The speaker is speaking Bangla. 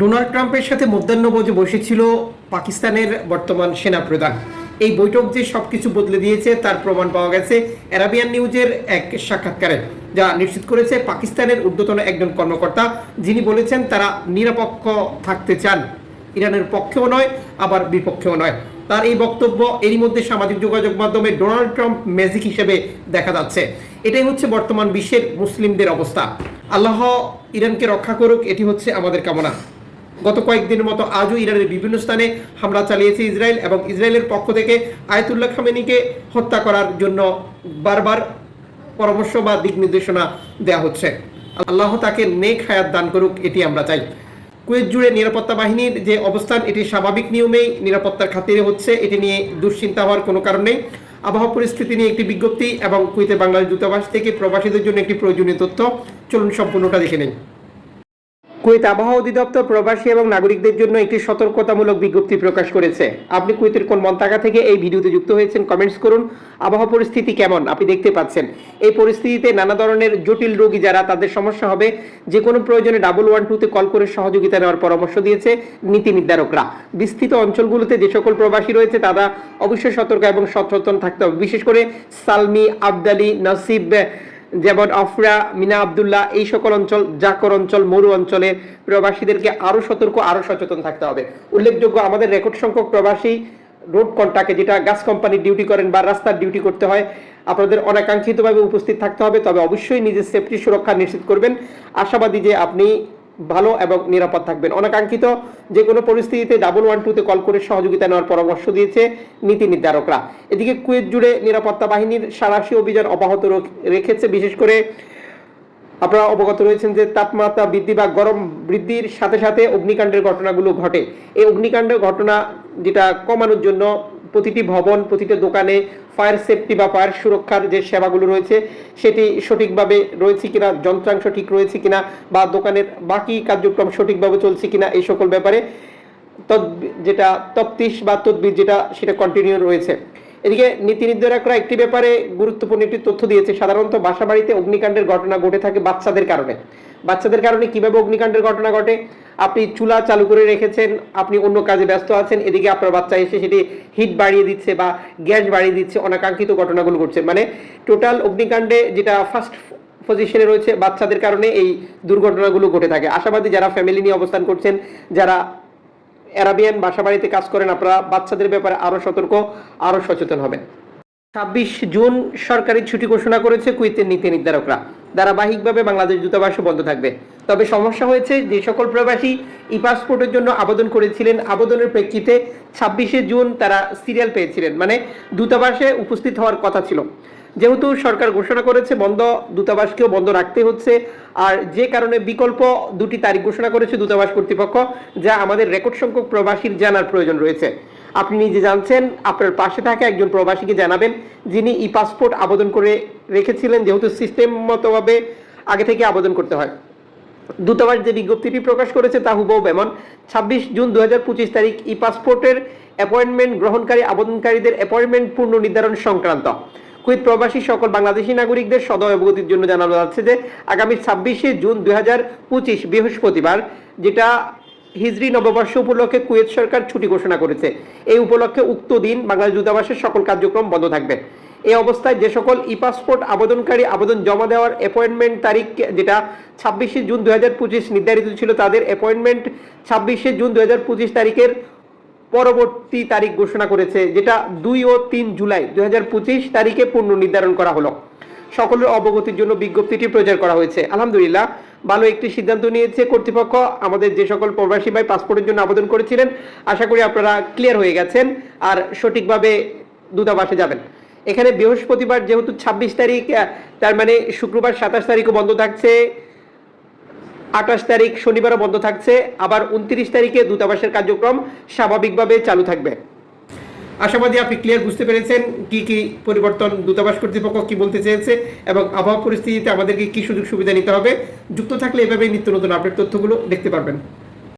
ডোনাল্ড ট্রাম্পের সাথে মধ্যাহ্নভোজে বসেছিল পাকিস্তানের বর্তমান সেনা প্রধান এই বৈঠক যে সবকিছু বদলে দিয়েছে, তার প্রমাণ পাওয়া গেছে অ্যারাবিয়ান নিউজের এক সাক্ষাৎকারে, যা নিশ্চিত করেছে পাকিস্তানের ঊর্ধ্বতন একজন কর্মকর্তা, যিনি বলেছেন তারা নিরপেক্ষ থাকতে চান। ইরানের পক্ষেও নয়, আবার বিপক্ষেও নয়। তার এই বক্তব্য এরই মধ্যে সামাজিক যোগাযোগ মাধ্যমে ডোনাল্ড ট্রাম্প ম্যাজিক হিসেবে দেখা যাচ্ছে। এটাই হচ্ছে বর্তমান বিশ্বের মুসলিমদের অবস্থা। আল্লাহ ইরানকে রক্ষা করুক, এটি হচ্ছে আমাদের কামনা। গত কয়েকদিনের মতো আজও ইরানের বিভিন্ন স্থানে হামলা চালিয়েছে ইসরায়েল এবং ইসরায়েলের পক্ষ থেকে আয়তুল্লাহ খামেনিকে হত্যা করার জন্য বারবার পরামর্শ বা দিক নির্দেশনা দেওয়া হচ্ছে। আল্লাহ তাকে নেক হায়াত দান করুক, এটি আমরা চাই। কুয়েত জুড়ে নিরাপত্তা বাহিনীর যে অবস্থান, এটি স্বাভাবিক নিয়মেই নিরাপত্তার খাতিরে হচ্ছে। এটি নিয়ে দুশ্চিন্তা হওয়ার কোনো কারণ নেই। আবহাওয়া পরিস্থিতি নিয়ে একটি বিজ্ঞপ্তি এবং কুয়েতে বাংলাদেশ দূতাবাস থেকে প্রবাসীদের জন্য একটি প্রয়োজনীয় তথ্য। চলুন সম্পূর্ণটা দেখে নিন কুয়েত আবহাওয়া অধিদপ্তর প্রবাসী এবং নাগরিকদের জন্য একটি সতর্কতামূলক বিজ্ঞপ্তি প্রকাশ করেছে। আপনি কুয়েতের কোন মন্তাকা থেকে এই ভিডিওতে যুক্ত হয়েছেন কমেন্টস করুন। আবহাওয়া পরিস্থিতি কেমন? আপনি দেখতে পাচ্ছেন। এই পরিস্থিতিতে নানা ধরনের জটিল রোগী যারা, তাদের সমস্যা হবে। যে কোনো প্রয়োজনে ডাবল ওয়ান টুতে কল করে সহযোগিতা নেওয়ার পরামর্শ দিয়েছে নীতি নির্ধারকরা। বিস্তৃত অঞ্চলগুলোতে যে সকল প্রবাসী রয়েছে, তারা অবশ্যই সতর্ক এবং সচেতন থাকতে হবে। বিশেষ করে সালমি, আবদালি, নসিব যেমন আফরা, মিনা আবদুল্লাহ, এই সকল অঞ্চল, জাকর অঞ্চল, মরু অঞ্চলে প্রবাসীদেরকে আরও সতর্ক আরও সচেতন থাকতে হবে। উল্লেখযোগ্য আমাদের রেকর্ড সংখ্যক প্রবাসী রোড কন্ট্রাক্টে যেটা গাছ কোম্পানির ডিউটি করেন বা রাস্তার ডিউটি করতে হয়, আপনাদের অনাকাঙ্ক্ষিতভাবে উপস্থিত থাকতে হবে, তবে অবশ্যই নিজের সেফটি সুরক্ষা নিশ্চিত করবেন। আশাবাদী যে আপনি ভালো এবং নিরাপদ থাকবেন। অনাকাঙ্ক্ষিত যে কোনো পরিস্থিতিতে ডাবল ওয়ান টুতে কল করে সহযোগিতা নেওয়ার পরামর্শ দিয়েছে নীতি নির্ধারকরা। এদিকে কুয়েত জুড়ে নিরাপত্তা বাহিনীর সারাশি অভিযান অব্যাহত রেখেছে। বিশেষ করে আপনারা অবগত রয়েছেন যে তাপমাত্রা বৃদ্ধি বা গরম বৃদ্ধির সাথে সাথে অগ্নিকাণ্ডের ঘটনাগুলো ঘটে। এই অগ্নিকাণ্ডের ঘটনা যেটা কমানোর জন্য প্রতিটি ভবন, প্রতিটি দোকানে ফায়ার সেফটি বা ফায়ার সুরক্ষার যে সেবাগুলো রয়েছে, সেটি সঠিকভাবে রয়েছে কিনা, যন্ত্রাংশ ঠিক রয়েছে কিনা, বা দোকানের বাকি কার্যক্রম সঠিকভাবে চলছে কিনা, এই সকল ব্যাপারে যেটা তপ্তিশ বা তদবির যেটা, সেটা কন্টিনিউ রয়েছে। এদিকে নীতি নির্ধারকরা একটি ব্যাপারে গুরুত্বপূর্ণ একটি তথ্য দিয়েছে। সাধারণত বাসা বাড়িতে অগ্নিকাণ্ডের ঘটনা ঘটে থাকে বাচ্চাদের কারণে। বাচ্চাদের কারণে কীভাবে অগ্নিকাণ্ডের ঘটনা ঘটে, আপনি চুলা চালু করে রেখেছেন, আপনি অন্য কাজে ব্যস্ত আছেন, এদিকে আপনার বাচ্চা এসে সেটি হিট বাড়িয়ে দিচ্ছে বা গ্যাস বাড়িয়ে দিচ্ছে, অনাকাঙ্ক্ষিত ঘটনাগুলো ঘটছে। মানে টোটাল অগ্নিকাণ্ডে যেটা ফার্স্ট পজিশনে রয়েছে বাচ্চাদের কারণে এই দুর্ঘটনাগুলো ঘটে থাকে। আশাবাদী যারা ফ্যামিলি নিয়ে অবস্থান করছেন, যারা অ্যারাবিয়ান বাসা বাড়িতে কাজ করেন, আপনারা বাচ্চাদের ব্যাপারে আরও সতর্ক, আরও সচেতন হবেন। ছাব্বিশ জুন সরকারি ছুটি ঘোষণা করেছে কুইতের নীতি নির্ধারকরা। ধারাবাহিকভাবে বাংলাদেশ দূতাবাসও বন্ধ থাকবে। তবে সমস্যা হয়েছে যে সকল প্রবাসী ই পাসপোর্টের জন্য আবেদন করেছিলেন। আবেদনের প্রেক্ষিতে ছাব্বিশে জুন তারা সিরিয়াল পেয়েছিলেন। মানে দূতাবাসে উপস্থিত হওয়ার কথা ছিল। যেহেতু সরকার ঘোষণা করেছে, বন্ধ দূতাবাসকেও বন্ধ রাখতে হচ্ছে। আর যে কারণে বিকল্প দুটি তারিখ ঘোষণা করেছে দূতাবাস কর্তৃপক্ষ, যা আমাদের রেকর্ড সংখ্যক প্রবাসীর জানার প্রয়োজন রয়েছে। আপনি নিজে জানছেন, আপনার পাশে থাকা একজন প্রবাসীকে জানাবেন, যিনি ই পাসপোর্ট আবেদন করে রেখেছিলেন, যেহেতু সিস্টেম মতোভাবে আগে থেকে আবেদন করতে হয়। দূতাবাস যে বিজ্ঞপ্তিটি প্রকাশ করেছে, তা হুবহু এমন ছাব্বিশ জুন দুহাজার পঁচিশ তারিখ, ই পাসপোর্টের অ্যাপয়েন্টমেন্ট গ্রহণকারী, আবেদনকারীদের অ্যাপয়েন্টমেন্ট পূর্ণ নির্ধারণ সংক্রান্ত। কুইত প্রবাসী সকল বাংলাদেশি নাগরিকদের সদয় অবগতির জন্য জানানো যাচ্ছে যে, আগামী ছাব্বিশে জুন দুই হাজার পঁচিশ বৃহস্পতিবার, যেটা হিজরি নববর্ষ উপলক্ষে কুয়েত সরকার ছুটি ঘোষণা করেছে। এই উপলক্ষে উক্ত দিন বাংলাদেশ দূতাবাসের সকল কার্যক্রম বন্ধ থাকবে। এই অবস্থায় যে সকল ই পাসপোর্ট আবেদনকারী আবেদন জমা দেওয়ার অ্যাপয়েন্টমেন্ট তারিখ, যেটা ছাব্বিশে জুন দুই হাজার পঁচিশ নির্ধারিত ছিল, তাদের অ্যাপয়েন্টমেন্ট ছাব্বিশে জুন দুই হাজার পঁচিশ তারিখের পরবর্তী তারিখ ঘোষণা করেছে, যেটা দুই ও তিন জুলাই দুই হাজার পঁচিশ তারিখে পূর্ণ নির্ধারণ করা হলো। সকলের অবগতির জন্য বিজ্ঞপ্তিটি প্রচার করা হয়েছে। আলহামদুলিল্লাহ ভালো একটি সিদ্ধান্ত নিয়েছে কর্তৃপক্ষ। আমাদের যে সকল প্রবাসী ভাই পাসপোর্টের জন্য আবেদন করেছিলেন, আশা করি আপনারা ক্লিয়ার হয়ে গেছেন আর সঠিকভাবে দূতাবাসে যাবেন। এখানে বৃহস্পতিবার যেহেতু ছাব্বিশ তারিখ তার মানে শুক্রবার সাতাশ তারিখও বন্ধ থাকছে, আঠাশ তারিখ শনিবারও বন্ধ থাকছে, আবার উনত্রিশ তারিখে দূতাবাসের কার্যক্রম স্বাভাবিকভাবে চালু থাকবে। আশাবাদী আপনি ক্লিয়ার বুঝতে পেরেছেন কি কি পরিবর্তন দূতাবাস কর্তৃপক্ষ কি বলতে চেয়েছে এবং আবহাওয়া পরিস্থিতিতে আমাদেরকে কি সুযোগ সুবিধা নিতে হবে। যুক্ত থাকলে এভাবেই নিত্য নতুন আপডেট তথ্যগুলো দেখতে পারবেন।